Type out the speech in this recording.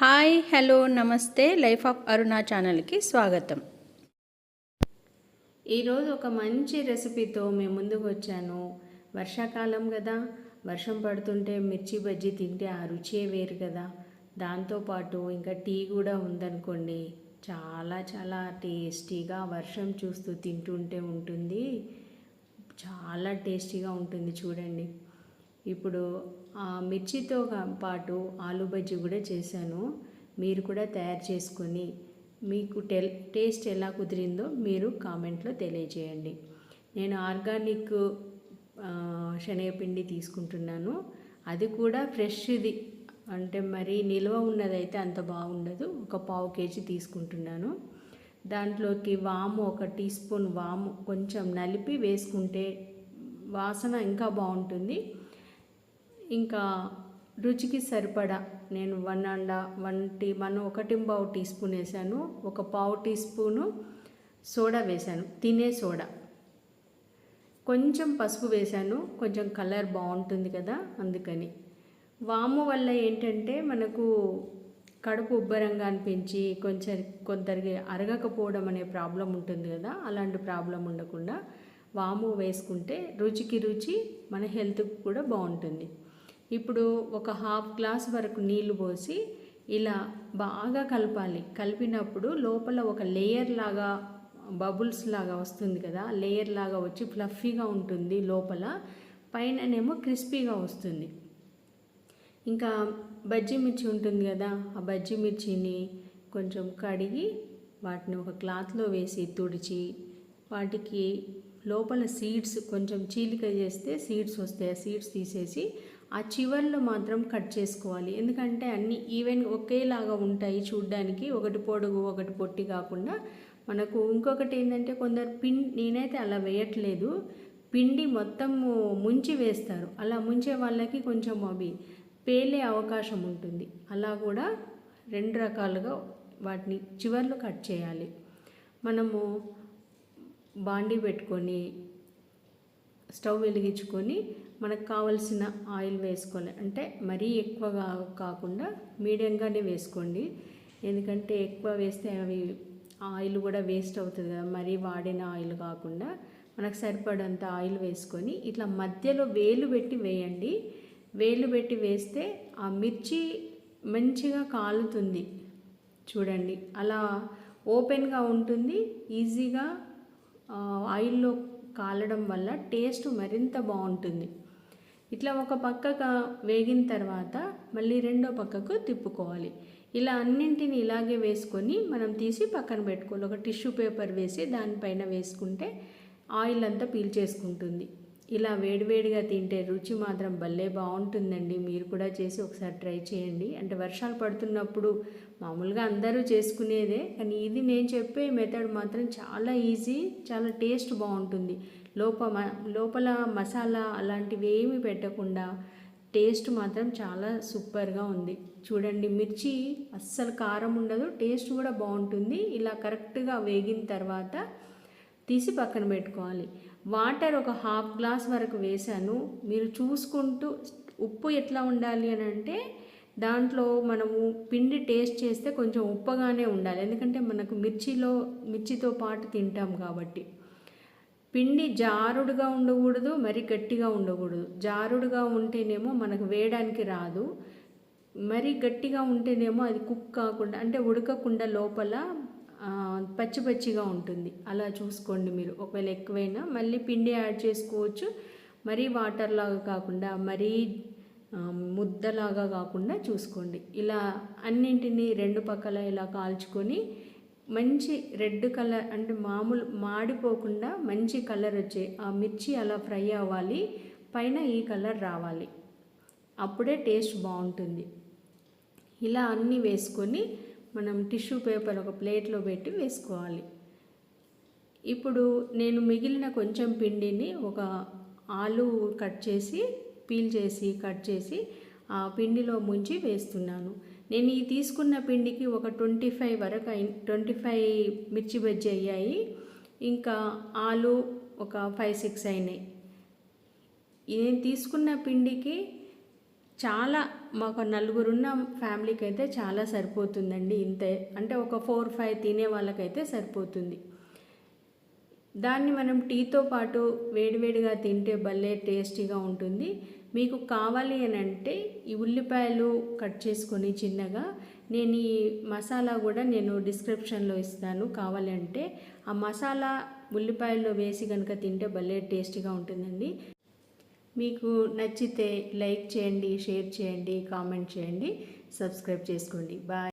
Hi hello నమస్తే life of Aruna ఛానల్కి స్వాగతం. ఈరోజు ఒక మంచి రెసిపీతో మేము ముందుకు వచ్చాను. వర్షాకాలం కదా వర్షం పడుతుంటే మిర్చి బజ్జీ తింటే ఆ రుచే వేరు కదా. దాంతోపాటు ఇంకా టీ కూడా ఉందనుకోండి చాలా చాలా టేస్టీగా వర్షం చూస్తూ తింటుంటే ఉంటుంది. చాలా టేస్టీగా ఉంటుంది చూడండి. ఇప్పుడు మిర్చితో పాటు ఆలు బజ్జీ కూడా చేశాను. మీరు కూడా తయారు చేసుకొని మీకు టెల్ టేస్ట్ ఎలా కుదిరిందో మీరు కామెంట్లో తెలియజేయండి. నేను ఆర్గానిక్ శనగపిండి తీసుకుంటున్నాను. అది కూడా ఫ్రెష్ది. అంటే మరి నిల్వ ఉన్నదైతే అంత బాగుండదు. ఒక పావు కేజీ తీసుకుంటున్నాను. దాంట్లోకి వాము ఒక టీ స్పూన్ వాము కొంచెం నలిపి వేసుకుంటే వాసన ఇంకా బాగుంటుంది. ఇంకా రుచికి సరిపడా నేను one and one tea one ఒకటి పావు టీ స్పూన్ వేసాను. ఒక పావు టీ స్పూను సోడా వేశాను తినే సోడా. కొంచెం పసుపు వేశాను కొంచెం కలర్ బాగుంటుంది కదా అందుకని. వాము వల్ల ఏంటంటే మనకు కడుపు ఉబ్బరంగా అనిపించి కొంచెం కొందరికి అరగకపోవడం అనే ప్రాబ్లం ఉంటుంది కదా అలాంటి ప్రాబ్లం ఉండకుండా వాము వేసుకుంటే రుచికి రుచి మన హెల్త్కి కూడా బాగుంటుంది. ఇప్పుడు ఒక హాఫ్ గ్లాస్ వరకు నీళ్ళు పోసి ఇలా బాగా కలపాలి. కలిపినప్పుడు లోపల ఒక లేయర్ లాగా బబుల్స్ లాగా వస్తుంది కదా లేయర్ లాగా వచ్చి ఫ్లఫీగా ఉంటుంది లోపల. పైననేమో క్రిస్పీగా వస్తుంది. ఇంకా బజ్జీ మిర్చి ఉంటుంది కదా ఆ బజ్జీ మిర్చిని కొంచెం కడిగి వాటిని ఒక క్లాత్లో వేసి తుడిచి వాటికి లోపల సీడ్స్ కొంచెం చీలిక చేస్తే సీడ్స్ వస్తాయి. ఆ సీడ్స్ తీసేసి ఆ చివర్లో మాత్రం కట్ చేసుకోవాలి. ఎందుకంటే అన్ని ఈవెన్ ఒకేలాగా ఉంటాయి చూడ్డానికి. ఒకటి పొడుగు ఒకటి పొట్టి కాకుండా మనకు ఇంకొకటి ఏంటంటే కొందరు పిన్ నేనైతే అలా వేయట్లేదు. పిండి మొత్తం ముంచి వేస్తారు. అలా ముంచే వాళ్ళకి కొంచెం అవి పేలే అవకాశం ఉంటుంది. అలా కూడా రెండు రకాలుగా వాటిని చివర్లు కట్ చేయాలి. మనము బాండీ పెట్టుకొని స్టవ్ వెలిగించుకొని మనకు కావలసిన ఆయిల్ వేసుకోవాలి. అంటే మరీ ఎక్కువగా కాకుండా మీడియంగానే వేసుకోండి. ఎందుకంటే ఎక్కువ వేస్తే అవి ఆయిల్ కూడా వేస్ట్ అవుతుంది కదా. మరీ వాడిన ఆయిల్ కాకుండా మనకు సరిపడంత ఆయిల్ వేసుకొని ఇట్లా మధ్యలో వేలు పెట్టి వేయండి. వేలు పెట్టి వేస్తే ఆ మిర్చి మంచిగా కాలుతుంది. చూడండి. అలా ఓపెన్గా ఉంటుంది. ఈజీగా ఆయిల్లో కాలడం వల్ల టేస్ట్ మరింత బాగుంటుంది. ఇట్లా ఒక పక్కగా వేగిన తర్వాత మళ్ళీ రెండో పక్కకు తిప్పుకోవాలి. ఇలా అన్నింటిని ఇలాగే వేసుకొని మనం తీసి పక్కన పెట్టుకోవాలి. ఒక టిష్యూ పేపర్ వేసి దానిపైన వేసుకుంటే ఆయిల్ అంతా పీల్చేసుకుంటుంది ఇలా వేడివేడిగా తింటే రుచి మాత్రం భలే బాగుంటుందండి. మీరు కూడా చేసి ఒకసారి ట్రై చేయండి. అంటే వర్షాలు పడుతున్నప్పుడు మామూలుగా అందరూ చేసుకునేదే కానీ ఇది నేను చెప్పే మెథడ్ మాత్రం చాలా ఈజీ చాలా టేస్ట్ బాగుంటుంది. లోప లోపల మసాలా అలాంటివి ఏమీ పెట్టకుండా టేస్ట్ మాత్రం చాలా సూపర్గా ఉంది. చూడండి మిర్చి అస్సలు కారం ఉండదు టేస్ట్ కూడా బాగుంటుంది. ఇలా కరెక్ట్గా వేగిన తర్వాత తీసి పక్కన పెట్టుకోవాలి. వాటర్ ఒక హాఫ్ గ్లాస్ వరకు వేసాను మీరు చూసుకుంటూ ఉప్పు ఎట్లా ఉండాలి అని అంటే దాంట్లో మనము పిండి టేస్ట్ చేస్తే కొంచెం ఉప్పగానే ఉండాలి. ఎందుకంటే మనకు మిర్చిలో మిర్చితో పాటు తింటాం కాబట్టి. పిండి జారుడుగా ఉండకూడదు మరి గట్టిగా ఉండకూడదు. జారుడుగా ఉంటేనేమో మనకు వేయడానికి రాదు. మరి గట్టిగా ఉంటేనేమో అది కుక్ కాకుండా అంటే ఉడకకుండా లోపల పచ్చి పచ్చిగా ఉంటుంది. అలా చూసుకోండి మీరు. ఒకవేళ ఎక్కువైనా మళ్ళీ పిండి యాడ్ చేసుకోవచ్చు. మరీ వాటర్ లాగా కాకుండా మరీ ముద్దలాగా కాకుండా చూసుకోండి. ఇలా అన్నింటినీ రెండు పక్కల ఇలా కాల్చుకొని మంచి రెడ్ కలర్ అంటే మామూలు మాడిపోకుండా మంచి కలర్ వచ్చే ఆ మిర్చి అలా ఫ్రై అవ్వాలి. పైన ఈ కలర్ రావాలి. అప్పుడే టేస్ట్ బాగుంటుంది. ఇలా అన్నీ వేసుకొని మనం టిష్యూ పేపర్ ఒక ప్లేట్లో పెట్టి వేసుకోవాలి. ఇప్పుడు నేను మిగిలిన కొంచెం పిండిని ఒక ఆలు కట్ చేసి పీల్ చేసి కట్ చేసి ఆ పిండిలో ముంచి వేస్తున్నాను. నేను ఈ తీసుకున్న పిండికి ఒక ట్వంటీ ఫైవ్ వరకు ట్వంటీ ఫైవ్ మిర్చి బజ్జీ అయ్యాయి. ఇంకా ఆలు ఒక ఫైవ్ సిక్స్ అయినాయి. నేను తీసుకున్న పిండికి చాలా మాకు నలుగురున్న ఫ్యామిలీకి అయితే చాలా సరిపోతుందండి ఇంతే. అంటే ఒక ఫోర్ ఫైవ్ తినే వాళ్ళకైతే సరిపోతుంది. దాన్ని మనం టీతో పాటు వేడివేడిగా తింటే భలే టేస్టీగా ఉంటుంది. మీకు కావాలి అని అంటే ఈ ఉల్లిపాయలు కట్ చేసుకొని చిన్నగా నేను ఈ మసాలా కూడా నేను డిస్క్రిప్షన్లో ఇస్తాను. కావాలి అంటే ఆ మసాలా ఉల్లిపాయల్లో వేసి కనుక తింటే భలే టేస్టీగా ఉంటుందండి. మీకు నచ్చితే లైక్ చేయండి షేర్ చేయండి కామెంట్ చేయండి సబ్స్క్రైబ్ చేసుకోండి. బాయ్.